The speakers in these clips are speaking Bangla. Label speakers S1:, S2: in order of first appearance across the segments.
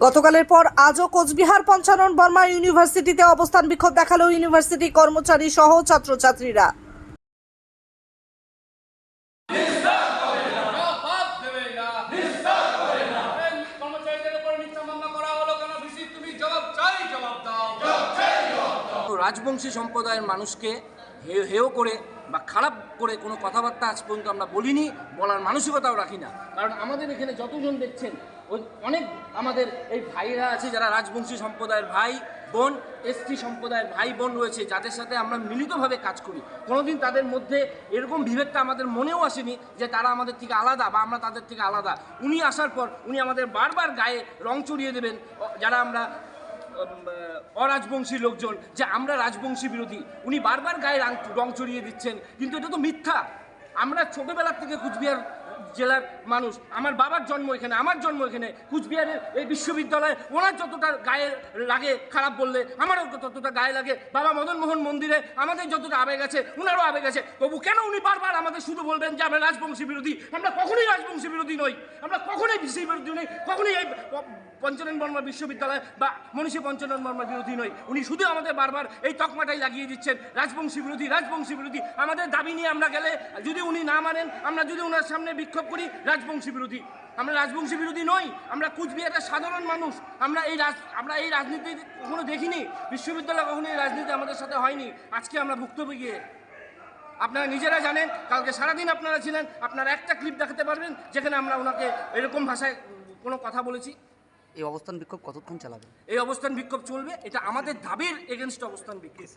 S1: গতকালের পর আজও কোচবিহার পঞ্চানন বর্মা ইউনিভার্সিটিতে অবস্থান বিক্ষোভ দেখাল ইউনিভার্সিটি কর্মচারী সহ ছাত্রছাত্রীরা।
S2: রাজবংশী সম্প্রদায়ের মানুষকে হে- হেয় করে বা খারাপ করে কোনো কথাবার্তা আজ পর্যন্ত আমরা বলিনি, বলার মানসিকতাও রাখি না। কারণ আমাদের এখানে যতজন দেখছেন অনেক আমাদের এই ভাইরা আছে যারা রাজবংশী সম্প্রদায়ের ভাই বোন এসটি সম্প্রদায়ের ভাই বোন রয়েছে, যাদের সাথে আমরা মিলিতভাবে কাজ করি। কোনোদিন তাদের মধ্যে এরকম বিভেদটা আমাদের মনেও আসেনি যে তারা আমাদের থেকে আলাদা বা আমরা তাদের থেকে আলাদা। উনি আসার পর উনি আমাদের বারবার গায়ে রং চড়িয়ে দেবেন যারা আমরা অরাজবংশী লোকজন, যে আমরা রাজবংশী বিরোধী। উনি বারবার গায়ে রাং- চড়িয়ে দিচ্ছেন, কিন্তু এটা তো মিথ্যা। আমরা ছোটোবেলার থেকে কুচবিহার জেলার মানুষ। আমার বাবার জন্ম এখানে, আমার জন্ম এখানে। কুচবিহারের এই বিশ্ববিদ্যালয়ে ওনার যতটা গায়ে লাগে খারাপ বললে, আমারও ততটা গায়ে লাগে। বাবা মদন মোহন মন্দিরে আমাদের যতটা আবেগ আছে ওনারও আবেগ আছে। তবু কেন উনি বারবার আমাদের শুধু বলবেন যে আমরা রাজবংশী বিরোধী? আমরা কখনোই রাজবংশী বিরোধী নই। আমরা কখনোই বিসি বিরোধী নই। কখনোই এই পঞ্চানন বর্মা বিশ্ববিদ্যালয় বা মনীষী পঞ্চানন বর্মা বিরোধী নই। উনি শুধু আমাদের বারবার এই তকমাটাই লাগিয়ে দিচ্ছেন, রাজবংশী বিরোধী রাজবংশী বিরোধী। আমাদের দাবি নিয়ে আমরা গেলে যদি উনি না মানেন, আমরা যদি ওনার সামনে বিক্ষোভ করি রাজবংশী বিরোধী। আমরা রাজবংশী বিরোধী নই, আমরা কুচবিহারের সাধারণ মানুষ। আমরা এই রাজ আমরা এই রাজনীতি কখনো দেখিনি, বিশ্ববিদ্যালয় কখনো এই রাজনীতি আমাদের সাথে হয়নি। আজকে আমরা ভুক্তভোগী আপনারা নিজেরা জানেন, কালকে সারাদিন আপনারা ছিলেন, আপনারা একটা ক্লিপ দেখাতে পারবেন, যেখানে আমরা ওনাকে এরকম ভাষায় কোনো কথা বলেছি।
S3: এই অবস্থান বিক্ষোভ কতক্ষণ চালাবে?
S2: এই অবস্থান বিক্ষোভ চলবে এটা আমাদের দাবির এগেনস্ট অবস্থান বিক্ষোভ।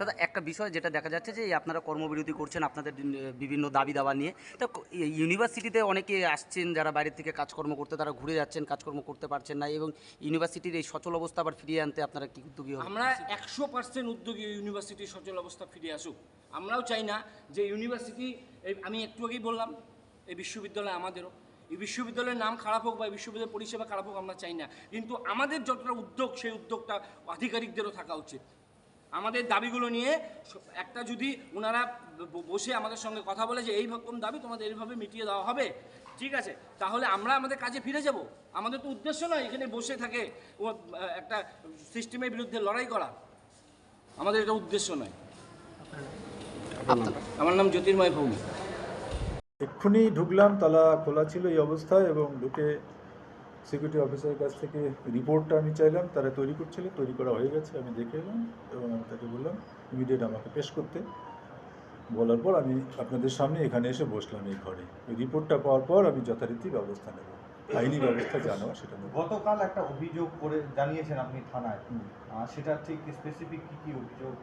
S3: দাদা একটা বিষয় যেটা দেখা যাচ্ছে যে এই আপনারা কর্মবিরতি করছেন আপনাদের বিভিন্ন দাবি দাবা নিয়ে। তা ইউনিভার্সিটিতে অনেকে আসছেন যারা বাইরে থেকে কাজকর্ম করতে তারা ঘুরে যাচ্ছেন কাজকর্ম করতে পারছেন না এবং ইউনিভার্সিটির এই সচল অবস্থা আবার ফিরিয়ে আনতে আপনারা কি উদ্যোগী হবেন?
S2: আমরা একশো পার্সেন্ট উদ্যোগী ইউনিভার্সিটির সচল অবস্থা ফিরে আসুক। আমরাও চাই না যে ইউনিভার্সিটি আমি একটু আগেই বললাম এই বিশ্ববিদ্যালয় আমাদেরও। এই বিশ্ববিদ্যালয়ের নাম খারাপ হোক বা এই বিশ্ববিদ্যালয়ের পরিষেবা খারাপ হোক আমরা চাই না। কিন্তু আমাদের যতটা উদ্যোগ সেই উদ্যোগটা আধিকারিকদেরও থাকা উচিত। আমাদের দাবিগুলো নিয়ে একটা যদি ওনারা ব- বসে আমাদের সঙ্গে কথা বলে যে এই রকম দাবি তোমাদের এইভাবে মিটিয়ে দেওয়া হবে ঠিক আছে তাহলে আমরা আমাদের কাজে ফিরে যাব। আমাদের তো উদ্দেশ্য নয় এখানে বসে থাকে ও একটা সিস্টেমের বিরুদ্ধে লড়াই করা। আমাদের এটা উদ্দেশ্য নয়। আমার নাম জ্যোতির্ময় ভৌমিক।
S4: এক্ষুনি ঢুকলাম তালা খোলা ছিল এই অবস্থায় এবং ঢুকে সিকিউরিটি অফিসারের কাছ থেকে রিপোর্টটা আমি চাইলাম তারা তৈরি করছিল তৈরি করা হয়ে গেছে আমি দেখে এলাম এবং আমি তাকে বললাম ইমিডিয়েট আমাকে পেশ করতে। বলার পর আমি আপনাদের সামনে এখানে এসে বসলাম এই ঘরে। ওই রিপোর্টটা পাওয়ার পর আমি যথারীতি ব্যবস্থা নেব। আইনি ব্যবস্থা জানাও সেটা নেব।
S5: গতকাল একটা অভিযোগ করে জানিয়েছেন আপনি থানায়। সেটা ঠিক স্পেসিফিক কি কি অভিযোগ?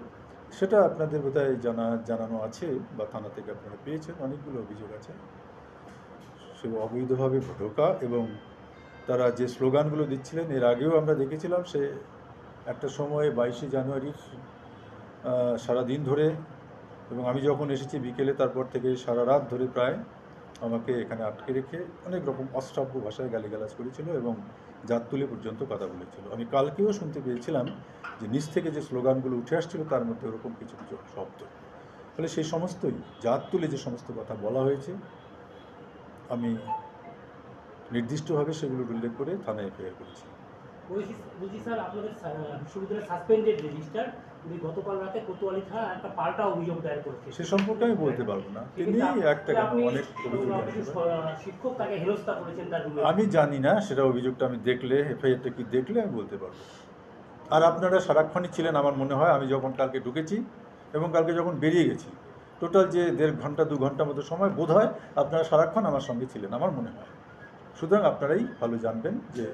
S4: সেটা আপনাদের বোধহয় জানা জানানো আছে বা থানা থেকে আপনারা পেয়েছেন অনেকগুলো অভিযোগ আছে। সে অবৈধভাবে ঢোকা এবং তারা যে স্লোগানগুলো দিচ্ছিলেন এর আগেও আমরা দেখেছিলাম সে একটা সময়ে বাইশে জানুয়ারির আহ, সারা দিন ধরে এবং আমি যখন এসেছি বিকেলে তারপর থেকে সারা রাত ধরে প্রায় আমাকে এখানে আটকে রেখে অনেক রকম অশ্রাব্য ভাষায় গালিগালাজ করেছিল এবং জাত তুলে পর্যন্ত কথা বলেছিল। আমি কালকেও শুনতে পেয়েছিলাম যে নিচ থেকে যে স্লোগানগুলো উঠে আসছিল, তার মধ্যে ওরকম কিছু কিছু শব্দ। ফলে সেই সমস্তই জাত তুলে যে সমস্ত কথা বলা হয়েছে, আমি নির্দিষ্টভাবে সেগুলো উল্লেখ করে থানায় এফআইআর করেছি।
S6: উনি গতকাল রাতে কোতোয়ালি থানা একটা পাল্টা অভিযোগ দায়ের করেছে
S4: সে সম্পর্কে আমি বলতে পারব না। তিনি একটা কেন অনেক অভিযোগ
S6: আপনি
S4: জানাতে পারেন।
S6: স- শিক্ষক তাকে হেনস্থা করেছেন তার
S4: আমি জানি না সেটা অভিযোগটা আমি দেখলে এফআইআরটা কি দেখলে আমি বলতে পারব। আর আপনারা সারাক্ষণই ছিলেন আমার মনে হয় আমি যখন কালকে ঢুকেছি এবং কালকে যখন বেরিয়ে গেছি টোটাল যে দেড় ঘণ্টা দু ঘণ্টা মতো সময় বোধ হয় আপনারা সারাক্ষণ আমার সঙ্গে ছিলেন আমার মনে হয়। সুতরাং আপনারাই ভালো জানবেন যে